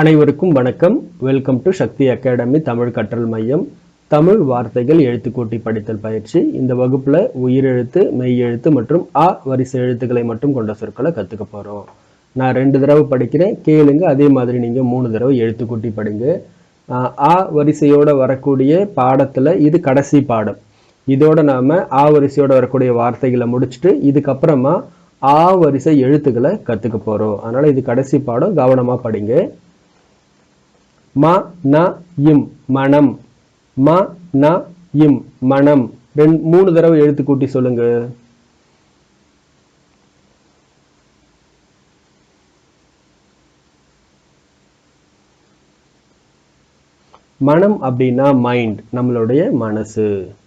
அனைவருக்கும் வணக்கம். Welcome to Shakti academy Tamil கற்றல் மையம். தமிழ் வார்த்தைகள் எழுத்துக்கூட்டி படித்தல் பயிற்சி. இந்த வகுப்பில் உயிரெழுத்து மெய் எழுத்து மற்றும் ஆ வரிசை எழுத்துக்களை மட்டும் கொண்ட சொற்களை கற்றுக்க போகிறோம் நான் ரெண்டு தடவை படிக்கிறேன். கேளுங்க. அதே மாதிரி நீங்கள் மூணு தடவை எழுத்துக்கூட்டி படிங்க. ஆ வரிசையோட வரக்கூடிய பாடத்தில் இது கடைசி பாடம். இதோட நாம ஆ வரிசையோட வரக்கூடிய வார்த்தைகளை முடிச்சுட்டு இதுக்கப்புறமா ஆ வரிசை எழுத்துக்களை கற்றுக்க போகிறோம் அதனால் இது கடைசி பாடம். கவனமாக படிங்க. ம ந இம் மனம். ம ந இம் மனம். ரெண்டு மூணு தடவை எழுத்து கூட்டி சொல்லுங்க. மனம் அப்படின்னா மைண்ட் நம்மளுடைய மனசு.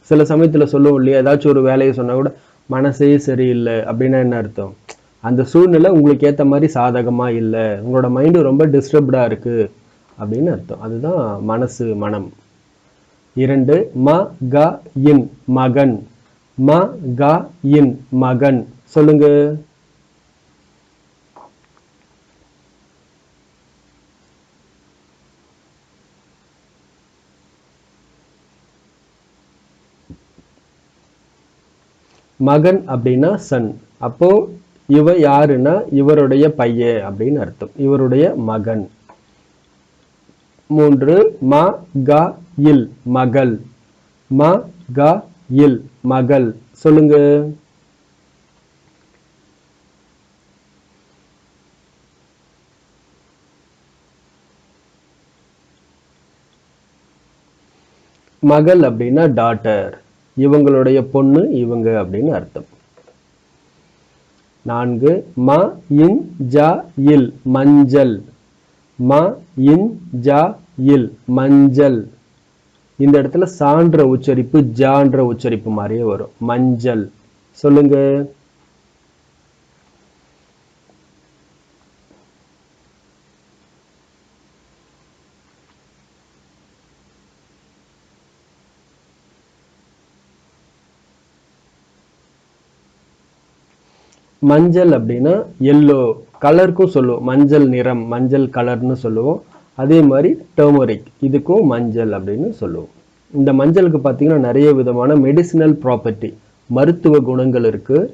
சில சமயத்தில் சொல்லுவோம் இல்லையா? ஏதாச்சும் ஒரு வேலையை சொன்னா கூட மனசே சரியில்லை. அப்படின்னா என்ன அர்த்தம்? அந்த சூழ்நிலை உங்களுக்கு ஏற்ற மாதிரி சாதகமாக இல்லை. உங்களோட மைண்டு ரொம்ப டிஸ்டர்ப்டாக இருக்குது அப்படின்னு அர்த்தம். அதுதான் மனசு மனம். இரண்டு ம க இன் மகன். ம க இன் மகன். சொல்லுங்க. மகன் அப்படின்னா சன். அப்போ இவ யாருன்னா இவருடைய பையன் அப்படின்னு அர்த்தம். இவருடைய மகன். மூன்று ம க இல் மகள். ம க இல் மகள். சொல்லுங்க. மகள் அப்படின்னா டாட்டர் இவங்களுடைய பொண்ணு இவங்க அப்படின்னு அர்த்தம். நான்கு ம இன் ஜ இல் மஞ்சள். ம இன் ஜ இல் மஞ்சள். இந்த இடத்துல சான்ற உச்சரிப்பு ஜான்ற உச்சரிப்பு மாதிரியே வரும். மஞ்சள். சொல்லுங்க. மஞ்சள் அப்படின்னா எல்லோ கலருக்கும் சொல்லுவோம். மஞ்சள் நிறம் மஞ்சள் கலர்னு சொல்லுவோம். அதே மாதிரி டர்மரிக் இதுக்கும் மஞ்சள் அப்படின்னு சொல்லுவோம். இந்த மஞ்சளுக்கு பார்த்தீங்கன்னா நிறைய விதமான மெடிசினல் ப்ராப்பர்ட்டி மருத்துவ குணங்கள் இருக்குது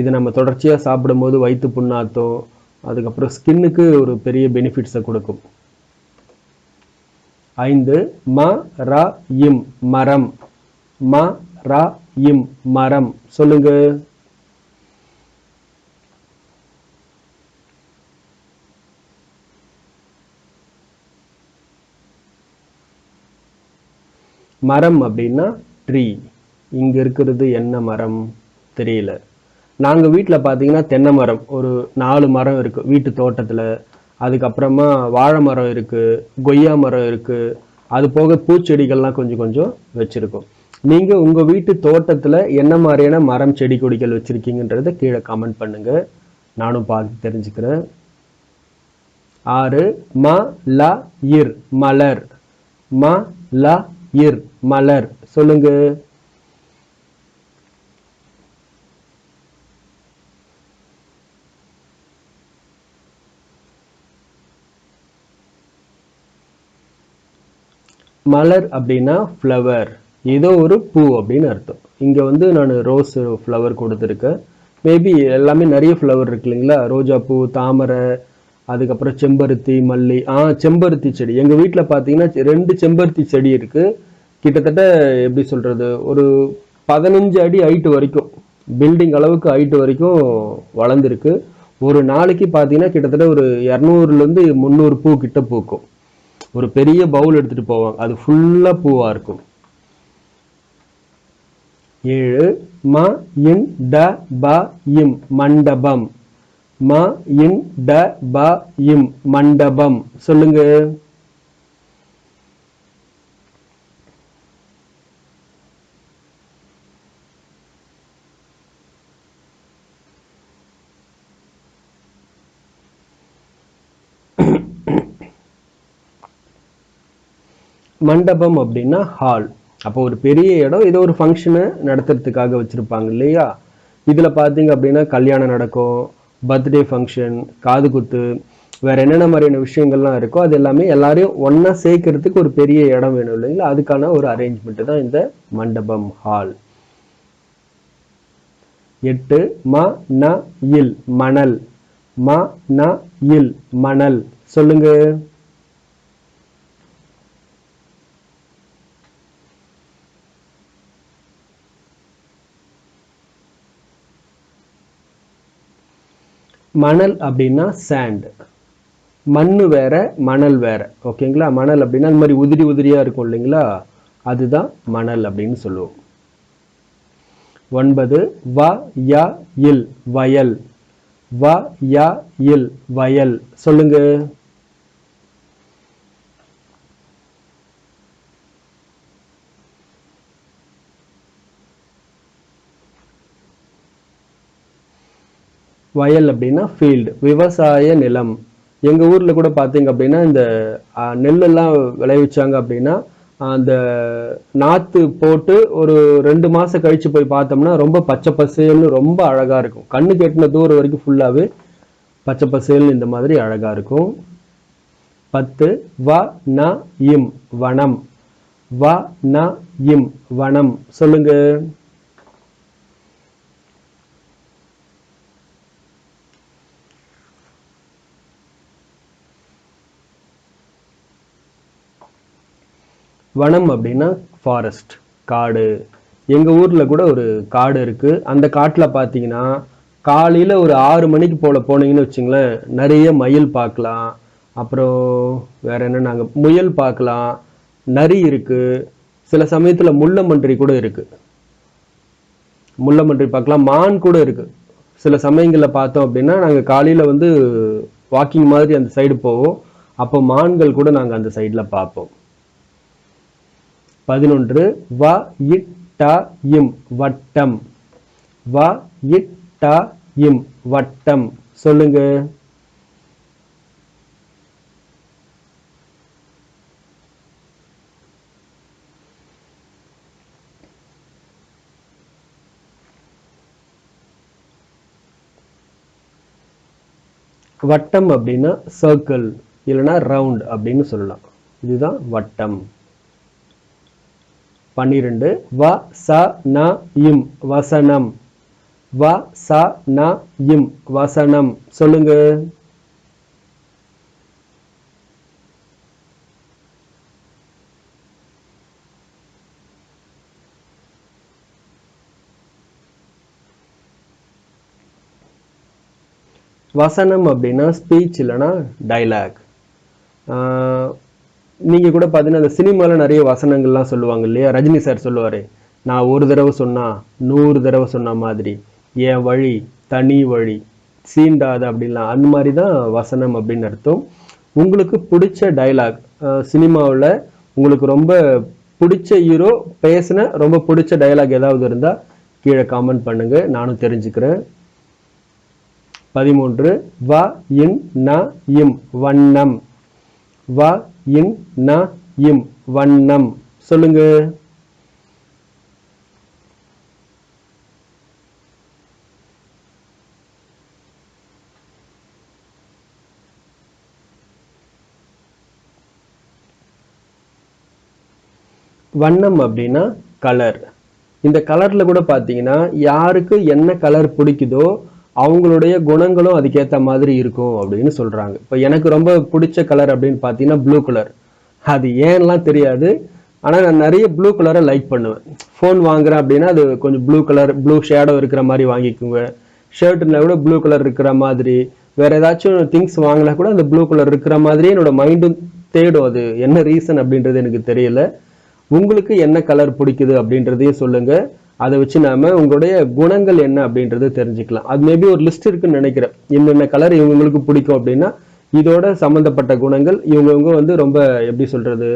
இது நம்ம தொடர்ச்சியாக சாப்பிடும்போது வயிற்று புண்ணாத்தம் அதுக்கப்புறம் ஸ்கின்னுக்கு ஒரு பெரிய பெனிஃபிட்ஸை கொடுக்கும். ஐந்து ம ர இம் மரம். ம ர இம் மரம். சொல்லுங்கள் மரம் அப்படின்னா ட்ரீ இங்க இருக்கிறது என்ன மரம்? தெரியல. நாங்க வீட்டில் பார்த்தீங்கன்னா தென்னை மரம். ஒரு நாலு மரம் இருக்கு. வீட்டு தோட்டத்துல. அதுக்கப்புறமா வாழை மரம் இருக்கு. கொய்யா மரம் இருக்கு. அது போக பூச்செடிகள்லாம் கொஞ்சம் கொஞ்சம் வச்சுருக்கோம். நீங்கள் உங்கள் வீட்டு தோட்டத்தில் என்ன மாதிரியான மரம் செடி கொடிகள் வச்சுருக்கீங்கன்றத கீழே கமெண்ட் பண்ணுங்கள் நானும் பார்த்து தெரிஞ்சுக்கிறேன். ஆறு ம ல இர். மலர். ம ல இர். மலர். சொல்லுங்க. மலர் அப்படின்னா ஃப்ளவர் ஏதோ ஒரு பூ அப்படின்னு அர்த்தம். இங்க வந்து நான் ரோஸ் ஃப்ளவர் கொடுத்துருக்கேன். மேபி எல்லாமே நிறைய ஃப்ளவர் இருக்கு இல்லைங்களா? ரோஜா பூ தாமரை அதுக்கப்புறம் செம்பருத்தி மல்லி. ஆ செம்பருத்தி செடி. எங்க வீட்டில் பார்த்தீங்கன்னா ரெண்டு செம்பருத்தி செடி இருக்கு. கிட்டத்தட்ட எப்படி சொல்கிறது ஒரு பதினஞ்சு அடி ஹைட்டு வரைக்கும் பில்டிங் அளவுக்கு ஹைட்டு வரைக்கும் வளர்ந்துருக்கு. ஒரு நாளைக்கு பார்த்தீங்கன்னா கிட்டத்தட்ட ஒரு இரநூறுலேருந்து முந்நூறு பூ கிட்ட பூக்கும். ஒரு பெரிய பவுல் எடுத்துகிட்டு போவாங்க. அது ஃபுல்லாக பூவாக இருக்கும். ஏழு ம இன் ட ப இம் மண்டபம். ம இன் ட ப இம் மண்டபம். சொல்லுங்கள் மண்டபம் அப்படின்னா ஹால் அப்போ ஒரு பெரிய இடம் ஏதோ ஒரு ஃபங்க்ஷனை நடத்துறதுக்காக வச்சுருப்பாங்க இல்லையா? இதில் பார்த்தீங்க அப்படின்னா கல்யாணம் நடக்கும் பர்த்டே ஃபங்க்ஷன் காது குத்து வேறு என்னென்ன மாதிரியான விஷயங்கள்லாம் இருக்கோ அது எல்லாமே எல்லாரையும் ஒன்றா சேர்க்கறதுக்கு ஒரு பெரிய இடம் வேணும் இல்லைங்களா? அதுக்கான ஒரு அரேஞ்ச்மெண்ட்டு தான் இந்த மண்டபம் ஹால் எட்டு ம ந இல் மணல். ம ந இல் மணல். சொல்லுங்க. மணல் அப்படின்னா சாண்ட் மண்ணு வேற மணல் வேற. ஓகேங்களா? மணல் அப்படின்னா இந்த மாதிரி உதிரி உதிரியா இருக்கும் இல்லைங்களா? அதுதான் மணல் அப்படின்னு சொல்லுவோம். ஒன்பது வ ய இல் வயல். வ ய இல் வயல். சொல்லுங்க. வயல் அப்படின்னா ஃபீல்டு விவசாய நிலம். எங்கள் ஊரில் கூட பார்த்தீங்க அப்படின்னா இந்த நெல்லெல்லாம் விளைவிச்சாங்க அப்படின்னா அந்த நாற்று போட்டு ஒரு ரெண்டு மாதம் கழித்து போய் பார்த்தோம்னா ரொம்ப பச்சை பசேல்னு ரொம்ப அழகாக இருக்கும். கண்ணு கெட்டின தூரம் வரைக்கும் ஃபுல்லாகவே பச்சை பசேல்னு இந்த மாதிரி அழகாக இருக்கும். பத்து வ ந இம் வனம். வ ந இம் வனம். சொல்லுங்கள் வனம் அப்படின்னா ஃபாரஸ்ட் காடு. எங்கள் ஊரில் கூட ஒரு காடு இருக்குது அந்த காட்டில் பார்த்தீங்கன்னா காலையில் ஒரு ஆறு மணிக்கு போல் போனீங்கன்னு வச்சுங்களேன் நிறைய மயில் பார்க்கலாம். அப்புறம் வேறு என்ன நாங்கள் முயல் பார்க்கலாம். நரி இருக்குது சில சமயத்தில் முள்ளமன்றி கூட இருக்குது முள்ளமன்றி பார்க்கலாம். மான் கூட இருக்குது சில சமயங்களில் பார்த்தோம் அப்படின்னா நாங்கள் காலையில் வந்து வாக்கிங் மாதிரி அந்த சைடு போவோம். அப்போ மான்கள் கூட நாங்கள் அந்த சைடில் பார்ப்போம். பதினொன்று வ இட்ட இம் வட்டம். வ இட்ட இம் வட்டம். சொல்லுங்க. வட்டம் அப்படின்னா சர்க்கிள் இல்லைன்னா ரவுண்ட் அப்படின்னு சொல்லலாம். இதுதான் வட்டம். பன்னிரண்டு. வ ச ந இம். வசனம். வ ச ந இம். வசனம். சொல்லுங்க. வசனம் அப்படின்னா ஸ்பீச் இல்லைன்னா டைலாக் நீங்கள் கூட பார்த்தீங்கன்னா அந்த சினிமாவில் நிறைய வசனங்கள்லாம் சொல்லுவாங்க இல்லையா? ரஜினி சார் சொல்லுவார் நான் ஒரு தடவை சொன்னால் நூறு தடவை சொன்ன மாதிரி என் வழி தனி வழி சீண்டாது அப்படின்லாம். அந்த மாதிரி தான் வசனம் அப்படின்னு அர்த்தம். உங்களுக்கு பிடிச்ச டைலாக் சினிமாவில் உங்களுக்கு ரொம்ப பிடிச்ச ஹீரோ பேசின ரொம்ப பிடிச்ச டைலாக் ஏதாவது இருந்தால் கீழே காமெண்ட் பண்ணுங்கள் நானும் தெரிஞ்சுக்கிறேன். பதிமூன்று வ இன் ந இம் வண்ணம். வ ந இம் வண்ணம். சொல்லுங்க. வண்ணம் அப்படின்னா கலர் இந்த கலர்ல கூட பாத்தீங்கன்னா யாருக்கு என்ன கலர் பிடிக்குதோ அவங்களுடைய குணங்களும் அதுக்கேற்ற மாதிரி இருக்கும் அப்படின்னு சொல்றாங்க. இப்போ எனக்கு ரொம்ப பிடிச்ச கலர் அப்படின்னு பார்த்தீங்கன்னா ப்ளூ கலர் அது ஏன்லாம் தெரியாது. ஆனால் நான் நிறைய ப்ளூ கலரை லைக் பண்ணுவேன். ஃபோன் வாங்குறேன் அப்படின்னா அது கொஞ்சம் ப்ளூ கலர் ப்ளூ ஷேடோ இருக்கிற மாதிரி வாங்கிக்குங்க ஷர்ட்ல கூட ப்ளூ கலர் இருக்கிற மாதிரி. வேற ஏதாச்சும் திங்ஸ் வாங்கினா கூட அந்த ப்ளூ கலர் இருக்கிற மாதிரியே என்னோட மைண்டும் தேடும். அது என்ன ரீசன் அப்படின்றது எனக்கு தெரியல. உங்களுக்கு என்ன கலர் பிடிக்குது அப்படின்றதையும் சொல்லுங்கள் அதை வச்சு நாம உங்களுடைய குணங்கள் என்ன அப்படின்றது தெரிஞ்சுக்கலாம். அது மேபி ஒரு லிஸ்ட் இருக்குன்னு நினைக்கிறேன். என்னென்ன கலர் இவங்களுக்கு பிடிக்கும் அப்படின்னா இதோட சம்மந்தப்பட்ட குணங்கள் இவங்கவுங்க வந்து ரொம்ப எப்படி சொல்றது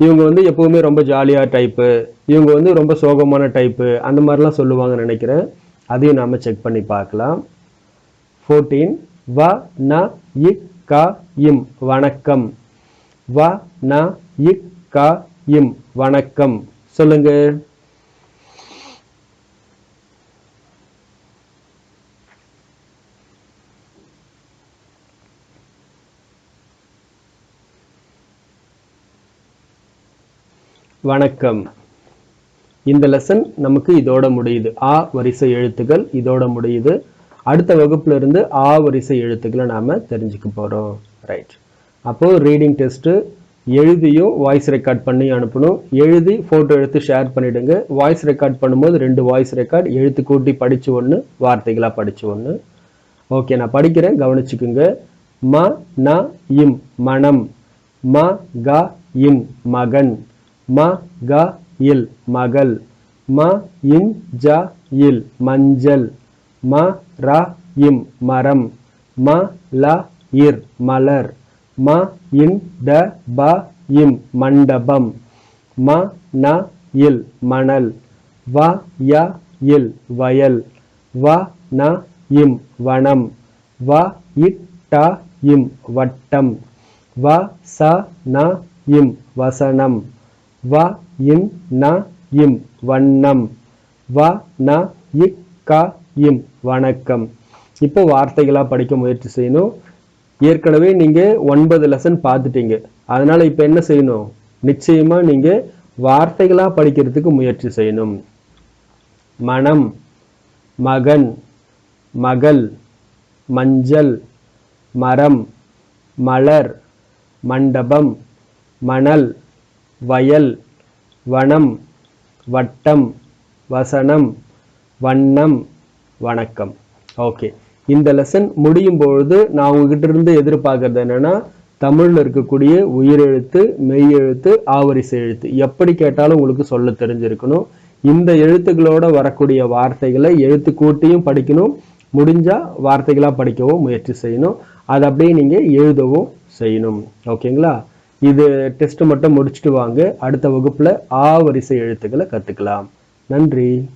இவங்க வந்து எப்பவுமே ரொம்ப ஜாலியாக டைப்பு இவங்க வந்து ரொம்ப சோகமான டைப்பு அந்த மாதிரிலாம் சொல்லுவாங்கன்னு நினைக்கிறேன். அதையும் நாம செக் பண்ணி பார்க்கலாம். ஃபோர்டீன் வ ந இ க இம். வணக்கம். வ ந இ க இம். வணக்கம். சொல்லுங்கள் வணக்கம். இந்த லெசன் நமக்கு இதோட முடியுது. ஆ வரிசை எழுத்துக்கள் இதோட முடியுது. அடுத்த வகுப்புல இருந்து ஆ வரிசை எழுத்துக்களை நாம தெரிஞ்சுக்க போறோம். ரைட் அப்போ ரீடிங் டெஸ்ட் எழுதியும் வாய்ஸ் ரெக்கார்ட் பண்ணி அனுப்பணும். எழுதி போட்டோ எடுத்து ஷேர் பண்ணிடுங்க. வாய்ஸ் ரெக்கார்ட் பண்ணும்போது ரெண்டு வாய்ஸ் ரெக்கார்ட் எழுத்து கூட்டி படிச்சு ஒன்று வார்த்தைகளா படிச்சு ஒன்று ஓகே நான் படிக்கிறேன். கவனிச்சுக்குங்க. ம ந இம் மனம். ம க இம் மகன். ம க இல் மகள். ம இன் ஜ இல் மஞ்சள். ம ர இம் மரம். ம ல இர் மலர். ம இன் ட ப இம் மண்டபம். ம ந இல் மணல். வ ய இல் வயல். வ ந இம் வனம். வ இட் ட இம் வட்டம். வ ச ந இம் வசனம். வ இன் ந இம். வண்ணம். வ ந இக் க இம். வணக்கம். இப்போ வார்த்தைகளாக படிக்க முயற்சி செய்யணும். ஏற்கனவே நீங்கள் ஒன்பது லெசன் பார்த்துட்டீங்க. அதனால் இப்போ என்ன செய்யணும்? நிச்சயமாக நீங்கள் வார்த்தைகளாக படிக்கிறதுக்கு முயற்சி செய்யணும். மனம் மகன் மகள் மஞ்சள் மரம் மலர் மண்டபம் மணல் வயல் வனம் வட்டம் வசனம் வண்ணம் வணக்கம். ஓகே இந்த லெசன் முடியும் பொழுது நான் உங்ககிட்ட இருந்து எதிர்பார்க்கறது என்னன்னா தமிழில் இருக்கக்கூடிய உயிரெழுத்து மெய் எழுத்து ஆவரிசை எழுத்து. எப்படி கேட்டாலும் உங்களுக்கு சொல்ல தெரிஞ்சிருக்கணும். இந்த எழுத்துக்களோட வரக்கூடிய வார்த்தைகளை எழுத்து கூட்டியும் படிக்கணும். முடிஞ்சா வார்த்தைகளாக படிக்கவும் முயற்சி செய்யணும். அதை அப்படியே நீங்கள் எழுதவும் செய்யணும். ஓகேங்களா இது டெஸ்ட் மட்டும் முடிச்சுட்டு வாங்க. அடுத்த வகுப்புல ஆ வரிசை எழுத்துக்களை கத்துக்கலாம். நன்றி.